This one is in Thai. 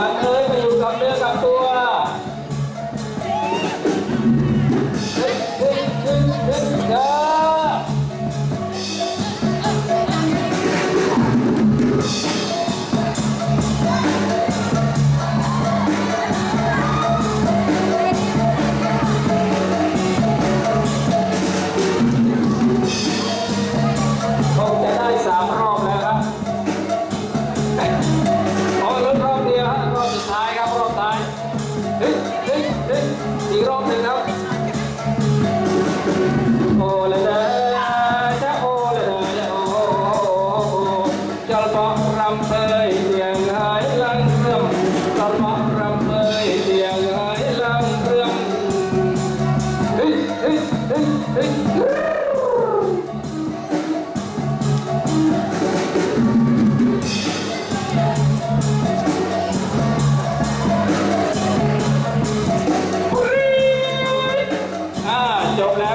วันเอ้ยไปอยู่กับเนื้อกับตัว Tiro. yo